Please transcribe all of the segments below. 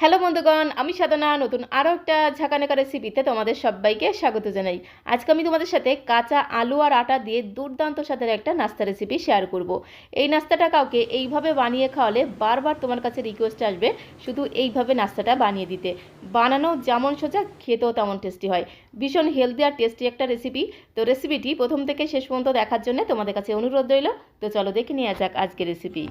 Hello বন্ধুগণ, আমি সাধনা, নতুন আরও একটা ঝাঁকানাকা রেসিপিতে তোমাদের সবাইকে স্বাগত জানাই। আজকে আমি তোমাদের সাথে কাঁচা আলু আর আটা দিয়ে দুর্দান্ত স্বাদের একটা নাস্তা রেসিপি শেয়ার করব। এই নাস্তাটা কাউকে এইভাবে বানিয়ে খাওয়ালে বারবার তোমার কাছে রিকোয়েস্ট আসবে শুধু এইভাবে নাস্তাটা বানিয়ে দিতে। বানানো যেমন সোজা, খেতেও তেমন টেস্টি হয়। ভীষণ হেলদি আর টেস্টি একটা রেসিপি তো রেসিপিটি প্রথম থেকে শেষ পর্যন্ত দেখার জন্য তোমাদের কাছে অনুরোধ রইল। তো চলো দেখে নিয়ে যাক আজকে রেসিপি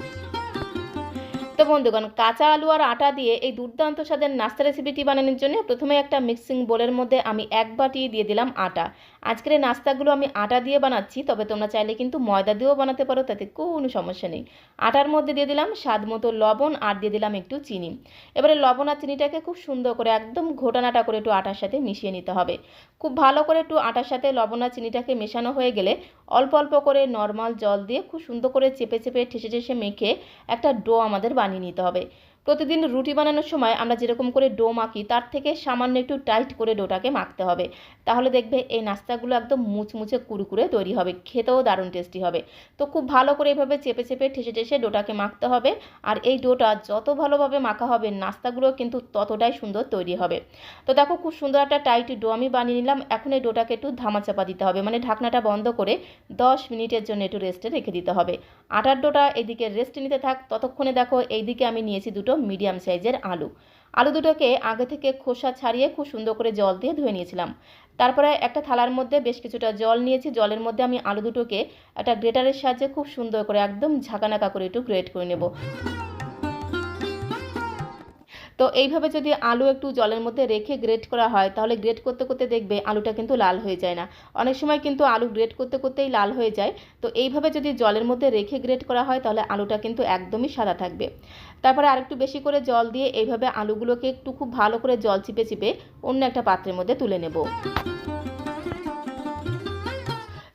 তো বন্ধুগণ, কাঁচা আলু আর আটা দিয়ে এই দুর্দান্ত স্বাদের নাস্তা রেসিপিটি বানানোর জন্য প্রথমে একটা মিক্সিং বোলের মধ্যে আমি এক বাটি দিয়ে দিলাম আটা। আজকের এই নাস্তাগুলো আমি আটা দিয়ে বানাচ্ছি, তবে তোমরা চাইলে কিন্তু ময়দা দিয়েও বানাতে পারো, তাতে কোনো সমস্যা নেই। আটার মধ্যে দিয়ে দিলাম স্বাদ মতো লবণ আর দিয়ে দিলাম একটু চিনি। এবারে লবণ আর চিনিটাকে খুব সুন্দর করে একদম ঘোটানাটা করে একটু আটার সাথে মিশিয়ে নিতে হবে। খুব ভালো করে একটু আটার সাথে লবণ আর চিনিটাকে মেশানো হয়ে গেলে অল্প অল্প করে নর্মাল জল দিয়ে খুব সুন্দর করে চেপে চেপে ঠেসে ঠেসে মেখে একটা ডো আমাদের বানিয়ে নিতে হবে। প্রতিদিন রুটি বানানোর সময় আমরা যেরকম করে ডো মাখি, তার থেকে সামান্য একটু টাইট করে ডোটাকে মাখতে হবে। তাহলে দেখবে এই নাস্তাগুলো একদম মুচমুচে কুরকুরে তৈরি হবে, খেতেও দারুণ টেস্টি হবে। তো খুব ভালো করে এভাবে চেপে চেপে, ঠেসে ঠেসে ডোটাকে মাখতে হবে। আর এই ডোটা যত ভালোভাবে মাখা হবে, নাস্তাগুলো কিন্তু ততটাই সুন্দর তৈরি হবে। তো দেখো খুব সুন্দর একটা টাইট ডো আমি বানিয়ে নিলাম। এখন এই ডোটাকে একটু ধামাচাপা দিতে হবে মানে ঢাকনাটা বন্ধ করে দশ মিনিটের জন্য একটু রেস্টে রেখে দিতে হবে। আটার ডোটা এদিকে রেস্ট নিতে থাক। ততক্ষণে দেখো এইদিকে আমি নিয়েছি দুটো মিডিয়াম সাইজের আলু। আলু দুটোকে আগে থেকে খোসা ছাড়িয়ে খুব সুন্দর করে জল দিয়ে ধুয়ে নিয়েছিলাম। তারপরে একটা থালার মধ্যে বেশ কিছুটা জল নিয়েছি। জলের মধ্যে আমি আলু দুটোকে একটা গ্রেটারের সাহায্যে খুব সুন্দর করে একদম ঝাঁকানাকা করে একটু গ্রেট করে নেব। তো এইভাবে যদি আলু একটু জলের মধ্যে রেখে গ্রেট করা হয়, তাহলে গ্রেট করতে করতে দেখবে আলুটা কিন্তু লাল হয়ে যায় না। অনেক সময় কিন্তু আলু গ্রেট করতে করতেই লাল হয়ে যায়। তো এইভাবে যদি জলের মধ্যে রেখে গ্রেট করা হয়, তাহলে আলুটা কিন্তু একদমই সাদা থাকবে। তারপরে আরেকটু বেশি করে জল দিয়ে এইভাবে আলুগুলোকে একটু খুব ভালো করে জল চিপে চিপে অন্য একটা পাত্রের মধ্যে তুলে নেব।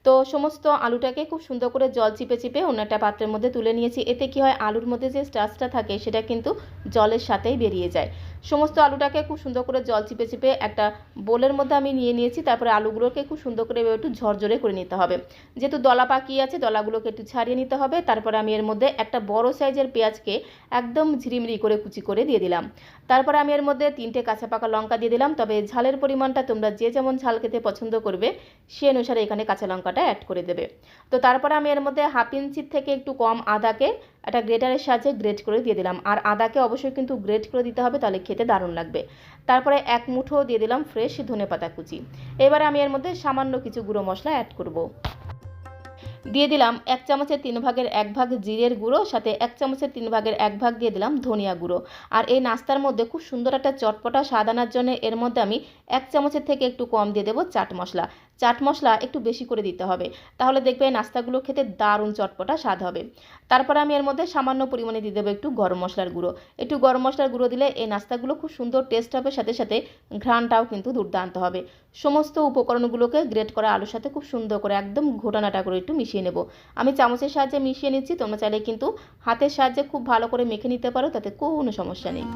তো সমস্ত আলুটাকে খুব সুন্দর করে জল চিপে চিপে অন্য একটা পাত্রের মধ্যে তুলে নিয়েছি। এতে কি হয়? আলুর মধ্যে যে স্টার্চটা থাকে, সেটা কিন্তু জলের সাথেই বেরিয়ে যায়। সমস্ত আলুটাকে খুব সুন্দর করে জল চিপে চিপে একটা বোলের মধ্যে আমি নিয়ে নিয়েছি, তারপরে আলুগুলোকে খুব সুন্দর করে একটু ঝরঝরে করে নিতে হবে। যেহেতু দলা পাকিয়ে আছে, দলাগুলোকে একটু ছাড়িয়ে নিতে হবে, তারপরে আমি এর মধ্যে একটা বড় সাইজের পেঁয়াজকে একদম ঝিরিমিরি করে কুচি করে দিয়ে দিলাম। তারপরে আমি এর মধ্যে তিনটে কাঁচা পাকা লঙ্কা দিয়ে দিলাম, তবে ঝালের পরিমাণটা তোমরা যে যেমন ঝাল খেতে পছন্দ করবে, সে অনুসারে এখানে কাঁচা লঙ্কাটা অ্যাড করে দেবে। তো তারপরে আমি এর মধ্যে হাফ ইঞ্চির থেকে একটু কম আদাকে একটা গ্রেটারের সাহায্যে গ্রেট করে দিয়ে দিলাম। আর আদাকে অবশ্যই কিন্তু গ্রেট করে দিতে হবে, তাহলে খেতে দারুণ লাগবে। তারপরে এক মুঠো দিয়ে দিলাম ফ্রেশ ধনে পাতা কুচি। এবারে আমি এর মধ্যে সামান্য কিছু গুঁড়ো মশলা অ্যাড করব। দিয়ে দিলাম এক চামচের তিন ভাগের এক ভাগ জিরের গুঁড়ো, সাথে এক চামচের তিন ভাগের এক ভাগ দিয়ে দিলাম ধনিয়া গুঁড়ো। আর এই নাস্তার মধ্যে খুব সুন্দর একটা চটপটা স্বাদ আনার জন্য এর মধ্যে আমি এক চামচের থেকে একটু কম দিয়ে দেবো চাট মশলা। চাট মশলা একটু বেশি করে দিতে হবে। তাহলে দেখবে নাস্তাগুলো খেতে দারুণ চটপটা স্বাদ হবে। তারপরে আমি এর মধ্যে সামান্য পরিমাণে দিয়ে দেবো একটু গরম মশলার গুঁড়ো। একটু গরম মশলার গুঁড়ো দিলে এই নাস্তাগুলো খুব সুন্দর টেস্ট হবে, সাথে সাথে ঘ্রাণটাও কিন্তু দুর্দান্ত হবে। সমস্ত উপকরণগুলোকে গ্রেট করা আলুর সাথে খুব সুন্দর করে একদম ঘোটানাটা করে একটু মিশিয়ে নেব। আমি চামচের সাহায্যে মিশিয়ে নিচ্ছি, তোমরা চাইলে কিন্তু হাতের সাহায্যে খুব ভালো করে মেখে নিতে পারো, তাতে কোনো সমস্যা নেই।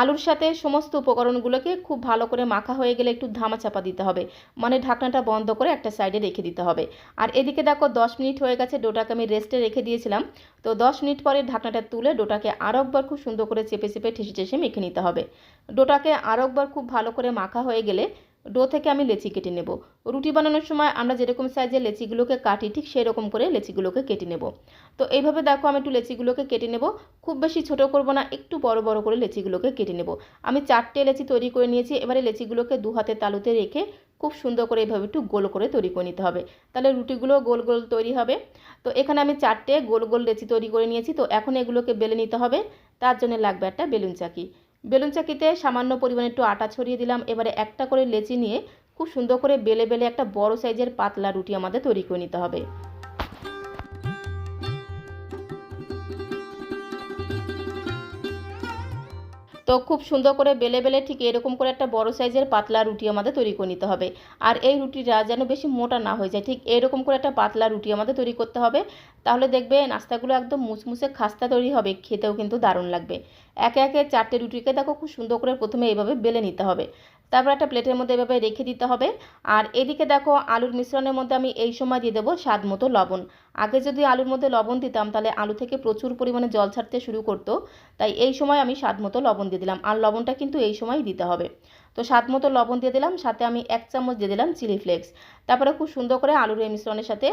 আলুর সাথে সমস্ত উপকরণগুলোকে খুব ভালো করে মাখা হয়ে গেলে একটু ধামা চাপা দিতে হবে। মানে ঢাকনাটা বন্ধ করে একটা সাইডে রেখে দিতে হবে। আর এদিকে দেখো দশ মিনিট হয়ে গেছে, ডোটাকে আমি রেস্টে রেখে দিয়েছিলাম। তো দশ মিনিট পরে ঢাকনাটা তুলে ডোটাকে আরও একবার খুব সুন্দর করে চেপে চেপে ঠেসে ঠেসে মেখে নিতে হবে। ডোটাকে আরও একবার খুব ভালো করে মাখা হয়ে গেলে ডো থেকে আমি লেচি কেটে নেব। রুটি বানানোর সময় আমরা যেরকম সাইজের লেচিগুলোকে কাটি, ঠিক সেই রকম করে লেচিগুলোকে কেটে নেব। তো এইভাবে দেখো আমি একটু লেচিগুলোকে কেটে নেব। খুব বেশি ছোট করব না, একটু বড় বড় করে লেচিগুলোকে কেটে নেব। আমি চারটে লেচি তৈরি করে নিয়েছি, এবারে লেচিগুলোকে দু হাতে তালুতে রেখে খুব সুন্দর করে এইভাবে একটু গোল করে তৈরি করে নিতে হবে। তাহলে রুটিগুলো গোল গোল তৈরি হবে। তো এখানে আমি চারটে গোল গোল লেচি তৈরি করে নিয়েছি, তো এখন এগুলোকে বেলে নিতে হবে। তার জন্য লাগবে একটা বেলুন চাকি। বেলুন চাকিতে সামান্য পরিমাণে একটু আটা ছড়িয়ে দিলাম। এবারে একটা করে লেচি নিয়ে খুব সুন্দর করে বেলে বেলে একটা বড় সাইজের পাতলা রুটি আমাদের তৈরি করে নিতে হবে। তো খুব সুন্দর করে বেলে বেলে ঠিক এরকম করে একটা বড় সাইজের পাতলা রুটি আমাদের তৈরি করে নিতে হবে। আর এই রুটিটা যেন বেশি মোটা না হয়ে যায়, ঠিক এরকম করে একটা পাতলা রুটি আমাদের তৈরি করতে হবে। তাহলে দেখবে নাস্তাগুলো একদম মুচমুচে খাস্তা তৈরি হবে, খেতেও কিন্তু দারুণ লাগবে। একে একে চারটে রুটিকে দেখো খুব সুন্দর করে প্রথমে এইভাবে বেলে নিতে হবে। তারপর একটা প্লেটের মধ্যে এভাবে রেখে দিতে হবে। আর এদিকে দেখো আলুর মিশ্রণের মধ্যে আমি এই সময় দিয়ে দেবো স্বাদ মতো লবণ। আগে যদি আলুর মধ্যে লবণ দিতাম, তাহলে আলু থেকে প্রচুর পরিমাণে জল ছাড়তে শুরু করতো। তাই এই সময় আমি স্বাদ মতো লবণ দিয়ে দিলাম। আর লবণটা কিন্তু এই সময়ই দিতে হবে। তো স্বাদ মতো লবণ দিয়ে দিলাম, সাথে আমি এক চামচ দিয়ে দিলাম চিলি ফ্লেক্স। তারপরে খুব সুন্দর করে আলুর এই মিশ্রণের সাথে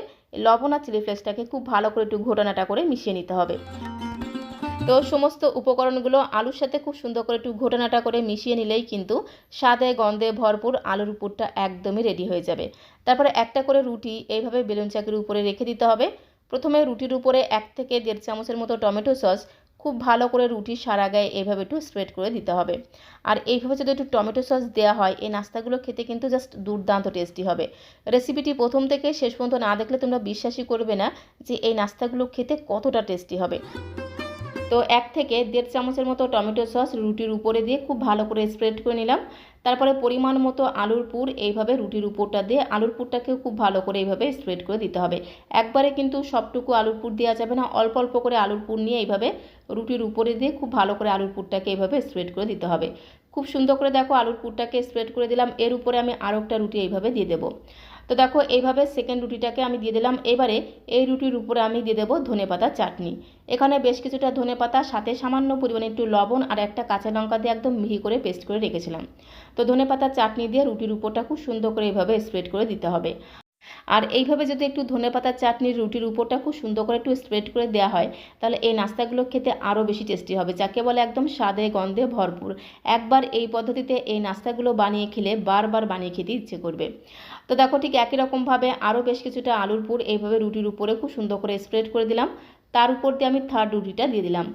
লবণ আর চিলি ফ্লেক্সটাকে খুব ভালো করে একটু ঘোটানাটা করে মিশিয়ে নিতে হবে। তো সমস্ত উপকরণগুলো আলুর সাথে খুব সুন্দর করে একটু ঘোটানাটা করে মিশিয়ে নিলেই কিন্তু স্বাদে, গন্ধে ভরপুর আলুর পুরটা একদমই রেডি হয়ে যাবে। তারপরে একটা করে রুটি এইভাবে বেলুন চাকির উপরে রেখে দিতে হবে। প্রথমে রুটির উপরে এক থেকে দেড় চামচের মতো টমেটো সস খুব ভালো করে রুটির সারা গায়ে এইভাবে একটু স্প্রেড করে দিতে হবে। আর এইভাবে যদি একটু টমেটো সস দেওয়া হয়, এই নাস্তাগুলো খেতে কিন্তু জাস্ট দুর্দান্ত টেস্টি হবে। রেসিপিটি প্রথম থেকে শেষ পর্যন্ত না দেখলে তোমরা বিশ্বাসই করবে না যে এই নাস্তাগুলো খেতে কতটা টেস্টি হবে। তো এক থেকে দেড় চামচের মতো টমেটো সস রুটির উপরে দিয়ে খুব ভালো করে স্প্রেড করে নিলাম। তারপরে পরিমাণ মতো আলুর পুর এইভাবে রুটির উপরটা দিয়ে আলুর পুরটাকেও খুব ভালো করে এইভাবে স্প্রেড করে দিতে হবে। একবারে কিন্তু সবটুকু আলুর পুর দেওয়া যাবে না, অল্প অল্প করে আলুর পুর নিয়ে এইভাবে রুটির উপরে দিয়ে খুব ভালো করে আলুর পুরটাকে এইভাবে স্প্রেড করে দিতে হবে। খুব সুন্দর করে দেখো আলুর পুরটাকে স্প্রেড করে দিলাম, এর উপরে আমি আরও একটা রুটি এইভাবে দিয়ে দেবো। তো দেখো, এইভাবে সেকেন্ড রুটিটাকে আমি দিয়ে দিলাম। এবারে এই রুটির উপরে আমি দিয়ে দেবো ধনে পাতা চাটনি। এখানে বেশ কিছুটা ধনে পাতা, সাথে সামান্য পরিমাণে একটু লবণ আর একটা কাঁচা লঙ্কা দিয়ে একদম মিহি করে পেস্ট করে রেখেছিলাম। তো ধনে পাতা চাটনি দিয়ে রুটির উপরটা খুব সুন্দর করে এইভাবে স্প্রেড করে দিতে হবে। আর এইভাবে যদি একটু ধনে পাতার চাটনির রুটির উপরটা খুব সুন্দর করে একটু স্প্রেড করে দেওয়া হয়, তাহলে এই নাস্তাগুলো খেতে আরও বেশি টেস্টি হবে, যাকে বলে একদম স্বাদে গন্ধে ভরপুর। একবার এই পদ্ধতিতে এই নাস্তাগুলো বানিয়ে খেলে বারবার বানিয়ে খেতে ইচ্ছে করবে। তো দেখো ঠিক একই রকমভাবে আরও বেশ কিছুটা আলুর পুর এইভাবে রুটির উপরে খুব সুন্দর করে স্প্রেড করে দিলাম। তার উপর দিয়ে আমি থার্ড রুটিটা দিয়ে দিলাম।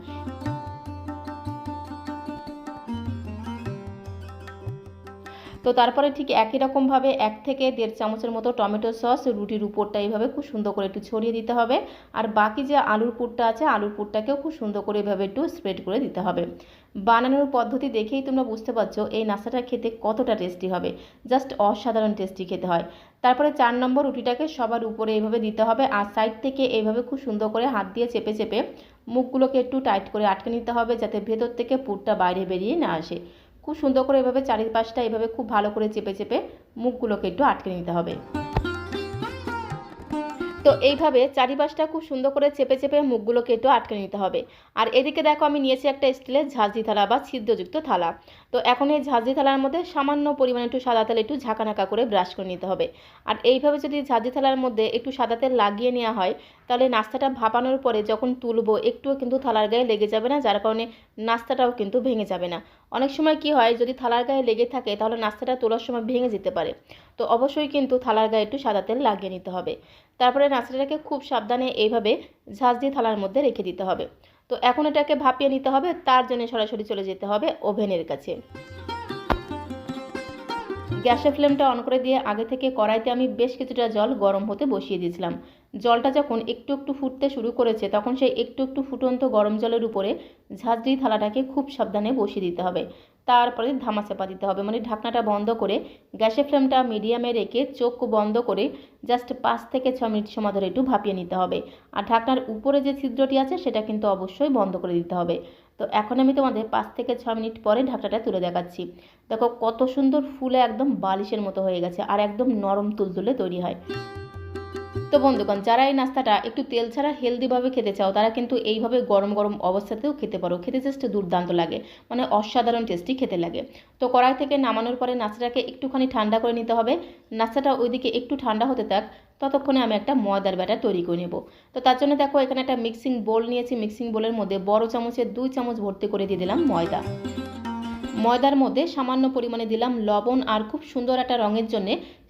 তো তারপরে ঠিক একই রকমভাবে এক থেকে দেড় চামচের মতো টমেটো সস, রুটির উপরটা এইভাবে খুব সুন্দর করে একটু ছড়িয়ে দিতে হবে। আর বাকি যে আলুর পুরটা আছে, আলুর পুরটাকেও খুব সুন্দর করে এভাবে একটু স্প্রেড করে দিতে হবে। বানানোর পদ্ধতি দেখেই তোমরা বুঝতে পারছ এই নাস্তাটা খেতে কতটা টেস্টি হবে। জাস্ট অসাধারণ টেস্টি খেতে হয়। তারপরে চার নম্বর রুটিটাকে সবার উপরে এইভাবে দিতে হবে আর সাইড থেকে এইভাবে খুব সুন্দর করে হাত দিয়ে চেপে চেপে মুখগুলোকে একটু টাইট করে আটকে নিতে হবে যাতে ভেতর থেকে পুরটা বাইরে বেরিয়ে না আসে। খুব সুন্দর করে এভাবে চারিপাশটা এভাবে খুব ভালো করে চেপে চেপে মুখগুলোকে একটু আটকে নিতে হবে। তো এইভাবে চারিপাশটা খুব সুন্দর করে চেপে চেপে মুখগুলোকে একটু আটকে নিতে হবে। আর এদিকে দেখো আমি নিয়েছি একটা স্টিলের ঝাঁঝি থালা বা ছিদ্রযুক্ত থালা। তো এখন এই ঝাঁঝি থালার মধ্যে সামান্য পরিমাণে একটু সাদা তেল একটু ঝাঁকানাকা করে ব্রাশ করে নিতে হবে। আর এইভাবে যদি ঝাঁঝি থালার মধ্যে একটু সাদা তেল লাগিয়ে নেওয়া হয় তাহলে নাস্তাটা ভাপানোর পরে যখন তুলবো, একটুও কিন্তু থালার গায়ে লেগে যাবে না, যার কারণে নাস্তাটাও কিন্তু ভেঙে যাবে না। অনেক সময় কি হয়, যদি থালার গায়ে লেগে থাকে তাহলে নাস্তাটা তোলার সময় ভেঙে যেতে পারে। তো অবশ্যই কিন্তু থালার গায়ে একটু সাদা তেল লাগিয়ে নিতে হবে। তারপরে নাস্তাটাকে খুব সাবধানে এইভাবে ঝাঁজ দিয়ে থালার মধ্যে রেখে দিতে হবে। তো এখন এটাকে ভাপিয়ে নিতে হবে, তার জন্য সরাসরি চলে যেতে হবে ওভেনের কাছে। গ্যাসের ফ্লেমটা অন করে দিয়ে আগে থেকে কড়াইতে আমি বেশ কিছুটা জল গরম হতে বসিয়ে দিয়েছিলাম। জলটা যখন একটু একটু ফুটতে শুরু করেছে, তখন সেই একটু একটু ফুটন্ত গরম জলের উপরে ঝাঁঝরি থালাটাকে খুব সাবধানে বসিয়ে দিতে হবে। তারপরে ধামা চাপা দিতে হবে। মানে ঢাকনাটা বন্ধ করে গ্যাসের ফ্লেমটা মিডিয়ামে রেখে চোখ বন্ধ করে জাস্ট পাঁচ থেকে ছ মিনিট সময় ধরে একটু ভাপিয়ে নিতে হবে। আর ঢাকনার উপরে যে ছিদ্রটি আছে, সেটা কিন্তু অবশ্যই বন্ধ করে দিতে হবে। তো এখন আমি তোমাদের পাঁচ থেকে ছ মিনিট পরে ঢাকনাটা তুলে দেখাচ্ছি। দেখো কত সুন্দর ফুলে একদম বালিশের মতো হয়ে গেছে আর একদম নরম তুলতুলে তৈরি হয়। তো বন্ধুগণ, যারা এই নাস্তাটা একটু তেল ছাড়া হেলদিভাবে খেতে চাও, তারা কিন্তু এইভাবে গরম গরম অবস্থাতেও খেতে পারো। খেতে জাস্ট দুর্দান্ত লাগে মানে অসাধারণ টেস্টি খেতে লাগে। তো কড়াই থেকে নামানোর পরে নাস্তাটাকে একটুখানি ঠান্ডা করে নিতে হবে। নাস্তাটা ওইদিকে একটু ঠান্ডা হতে থাক, ততক্ষণে আমি একটা ময়দার ব্যাটার তৈরি করে নেব। তো তার জন্য দেখো, এখানে একটা মিক্সিং বোল নিয়েছি। মিক্সিং বোলের মধ্যে বড় চামচের দুই চামচ ভর্তি করে দিয়ে দিলাম ময়দা। ময়দার মধ্যে সামান্য পরিমাণে দিলাম লবণ আর খুব সুন্দর একটা রঙের জন্য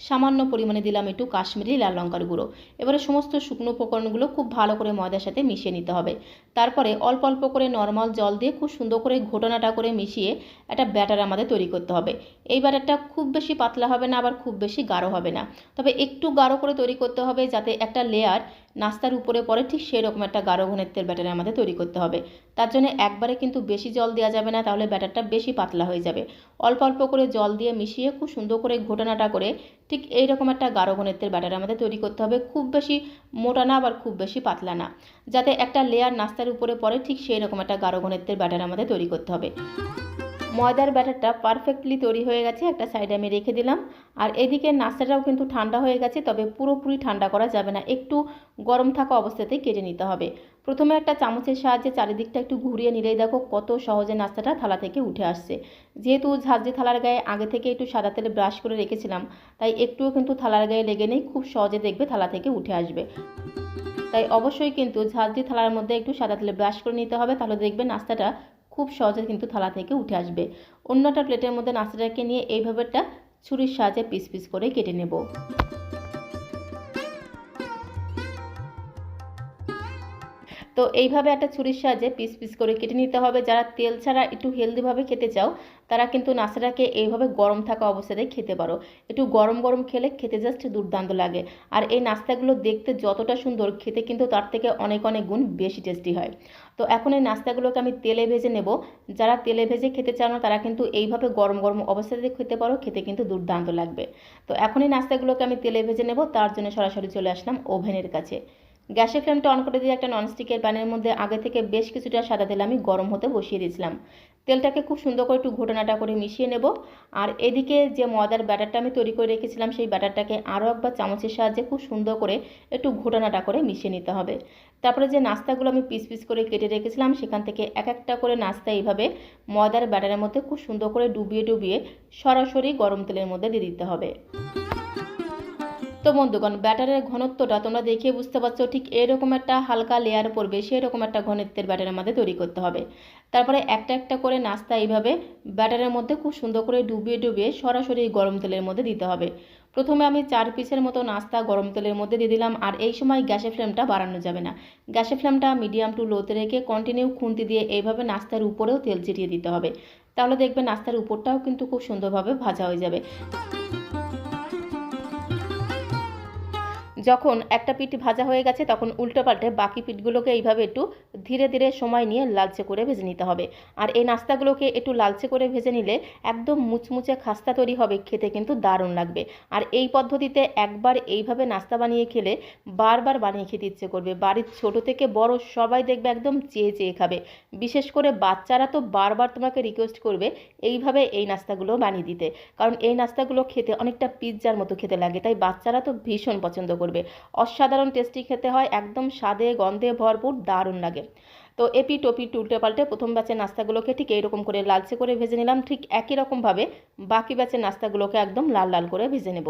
সামান্য পরিমাণে দিলাম একটু কাশ্মীরি লাল লঙ্কার গুঁড়ো। এবারে সমস্ত শুকনো উপকরণগুলো খুব ভালো করে ময়দার সাথে মিশিয়ে নিতে হবে। তারপরে অল্প অল্প করে নর্মাল জল দিয়ে খুব সুন্দর করে ঘটনাটা করে মিশিয়ে একটা ব্যাটার আমাদের তৈরি করতে হবে। এই ব্যাটারটা খুব বেশি পাতলা হবে না, আবার খুব বেশি গাঢ় হবে না। তবে একটু গাঢ় করে তৈরি করতে হবে যাতে একটা লেয়ার নাস্তার উপরে পরে ঠিক সেরকম একটা গাঢ় ঘনত্বের ব্যাটার আমাদের তৈরি করতে হবে। তার জন্য একবারে কিন্তু বেশি জল দেওয়া যাবে না, তাহলে ব্যাটারটা বেশি পাতলা হয়ে যাবে। অল্প অল্প করে জল দিয়ে মিশিয়ে খুব সুন্দর করে ঘটনাটা করে ঠিক এইরকম একটা গাঢ় ঘনত্বের ব্যাটার আমাদের তৈরি করতে হবে। খুব বেশি মোটা না, আবার খুব বেশি পাতলা না। যাতে একটা লেয়ার নাস্তার উপরে পড়ে ঠিক সেই রকম একটা গাঢ় ঘনত্বের ব্যাটার আমাদের তৈরি করতে হবে। ময়দার ব্যাটারটা পারফেক্টলি তৈরি হয়ে গেছে, একটা সাইডে আমি রেখে দিলাম। আর এদিকে নাস্তাটাও কিন্তু ঠান্ডা হয়ে গেছে, তবে পুরোপুরি ঠান্ডা করা যাবে না, একটু গরম থাকা অবস্থাতেই কেটে নিতে হবে। প্রথমে একটা চামচের সাহায্যে চারিদিকটা একটু ঘুরিয়ে নিলেই দেখো কত সহজে নাস্তাটা থালা থেকে উঠে আসছে। যেহেতু ঝাঁঝরি থালার গায়ে আগে থেকে একটু সাদা তেলে ব্রাশ করে রেখেছিলাম, তাই একটুও কিন্তু থালার গায়ে লেগে নেই, খুব সহজে দেখবে থালা থেকে উঠে আসবে। তাই অবশ্যই কিন্তু ঝাঁঝরি থালার মধ্যে একটু সাদা তেলে ব্রাশ করে নিতে হবে, তাহলে দেখবে নাস্তাটা খুব সহজে কিন্তু থালা থেকে উঠে আসবে। অন্যটা প্লেটের মধ্যে নাস্তাটাকে নিয়ে এইভাবে একটা ছুরির সাহায্যে পিস পিস করে কেটে নেব। তো এইভাবে একটা ছুরির সাহায্যে পিস পিস করে কেটে নিতে হবে। যারা তেল ছাড়া একটু হেলদিভাবে খেতে চাও, তারা কিন্তু নাস্তাটাকে এইভাবে গরম থাকা অবস্থাতে খেতে পারো। একটু গরম গরম খেলে খেতে জাস্ট দুর্দান্ত লাগে। আর এই নাস্তাগুলো দেখতে যতটা সুন্দর, খেতে কিন্তু তার থেকে অনেক অনেক গুণ বেশি টেস্টি হয়। তো এখন এই নাস্তাগুলোকে আমি তেলে ভেজে নেব। যারা তেলে ভেজে খেতে চাও না, তারা কিন্তু এইভাবে গরম গরম অবস্থাতে খেতে পারো, খেতে কিন্তু দুর্দান্ত লাগবে। তো এখন এই নাস্তাগুলোকে আমি তেলে ভেজে নেব। তার জন্য সরাসরি চলে আসলাম ওভেনের কাছে। গ্যাসের ফ্লেমটা অন করে দিয়ে একটা ননস্টিকের প্যানের মধ্যে আগে থেকে বেশ কিছুটা সাদা তেল আমি গরম হতে বসিয়ে দিয়েছিলাম। তেলটাকে খুব সুন্দর করে একটু ঘটনাটা করে মিশিয়ে নেব। আর এদিকে যে ময়দার ব্যাটারটা আমি তৈরি করে রেখেছিলাম, সেই ব্যাটারটাকে আরও একবার চামচের সাহায্যে খুব সুন্দর করে একটু ঘটনাটা করে মিশিয়ে নিতে হবে। তারপরে যে নাস্তাগুলো আমি পিস পিস করে কেটে রেখেছিলাম, সেখান থেকে এক একটা করে নাস্তা এইভাবে ময়দার ব্যাটারের মধ্যে খুব সুন্দর করে ডুবিয়ে ডুবিয়ে সরাসরি গরম তেলের মধ্যে দিয়ে দিতে হবে। তো বন্ধুগণ, ব্যাটারের ঘনত্বটা তোমরা দেখে বুঝতে পারছ, ঠিক এরকম একটা হালকা লেয়ার পড়বে, সেরকম একটা ঘনত্বের ব্যাটার আমাদের তৈরি করতে হবে। তারপরে একটা একটা করে নাস্তা এইভাবে ব্যাটারের মধ্যে খুব সুন্দর করে ডুবিয়ে ডুবিয়ে সরাসরি গরম তেলের মধ্যে দিতে হবে। প্রথমে আমি চার পিসের মতো নাস্তা গরম তেলের মধ্যে দিয়ে দিলাম, আর এই সময় গ্যাসের ফ্লেমটা বাড়ানো যাবে না। গ্যাসের ফ্লেমটা মিডিয়াম টু লোতে রেখে কন্টিনিউ খুন্তি দিয়ে এইভাবে নাস্তার উপরেও তেল ছিটিয়ে দিতে হবে। তাহলে দেখবে নাস্তার উপরটাও কিন্তু খুব সুন্দরভাবে ভাজা হয়ে যাবে। যখন একটা পিঠ ভাজা হয়ে গেছে, তখন উল্টো পাল্টে বাকি পিঠগুলোকে এইভাবে একটু ধীরে ধীরে সময় নিয়ে লালচে করে ভেজে নিতে হবে। আর এই নাস্তাগুলোকে একটু লালচে করে ভেজে নিলে একদম মুচমুচে খাস্তা তৈরি হবে, খেতে কিন্তু দারুণ লাগবে। আর এই পদ্ধতিতে একবার এইভাবে নাস্তা বানিয়ে খেলে বারবার বানিয়ে খেতে ইচ্ছে করবে। বাড়ির ছোট থেকে বড় সবাই দেখবে একদম চেয়ে চেয়ে খাবে। বিশেষ করে বাচ্চারা তো বারবার তোমাকে রিকোয়েস্ট করবে এইভাবে এই নাস্তাগুলো বানিয়ে দিতে। কারণ এই নাস্তাগুলো খেতে অনেকটা পিৎজার মতো খেতে লাগে, তাই বাচ্চারা তো ভীষণ পছন্দ করবে। অসাধারণ টেস্টি খেতে হয়, একদম স্বাদে, গন্ধে ভরপুর, দারুণ লাগে। তো এপি টপি টুলটে পাল্টে প্রথম ব্যাচের নাস্তাগুলোকে ঠিক এইরকম করে লালচে করে ভেজে নিলাম। ঠিক একই রকমভাবে বাকি ব্যাচের নাস্তাগুলোকে একদম লাল লাল করে ভেজে নেব।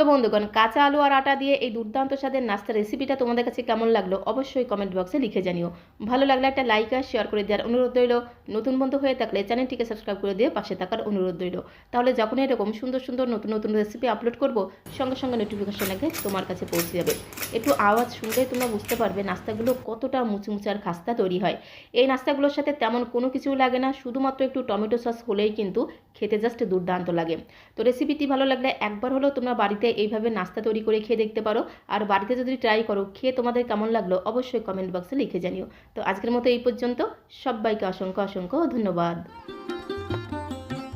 তো বন্ধুগণ, কাঁচা আলু আর আটা দিয়ে এই দুর্দান্ত স্বাদের নাস্তার রেসিপিটা তোমাদের কাছে কেমন লাগল অবশ্যই কমেন্ট বক্সে লিখে জানিও। ভালো লাগলে একটা লাইক আর শেয়ার করে দেওয়ার অনুরোধ রইল। নতুন বন্ধু হয়ে থাকলে চ্যানেলটিকে সাবস্ক্রাইব করে দিয়ে পাশে থাকার অনুরোধ রইল। তাহলে যখন এরকম সুন্দর সুন্দর নতুন নতুন রেসিপি আপলোড করব, সঙ্গে সঙ্গে নোটিফিকেশন আগে তোমার কাছে পৌঁছে যাবে। একটু আওয়াজ শুনলেই তোমরা বুঝতে পারবে নাস্তাগুলো কতটা মুচমুচে আর খাস্তা তৈরি হয়। এই নাস্তাগুলোর সাথে তেমন কোনো কিছু লাগে না, শুধুমাত্র একটু টমেটো সস হলেই কিন্তু খেতে জাস্ট দুর্দান্ত লাগে। তো রেসিপিটি ভালো লাগলে একবার হলেও তোমরা বাড়িতে এইভাবে নাস্তা তৈরি করে খেয়ে দেখতে পারো। আর বাড়িতে যদি ট্রাই করো, খেয়ে তোমাদের কেমন লাগল অবশ্যই কমেন্ট বক্সে লিখে জানিও। তো আজকের মতো এই পর্যন্ত। সবাইকে অসংখ্য অসংখ্য ধন্যবাদ।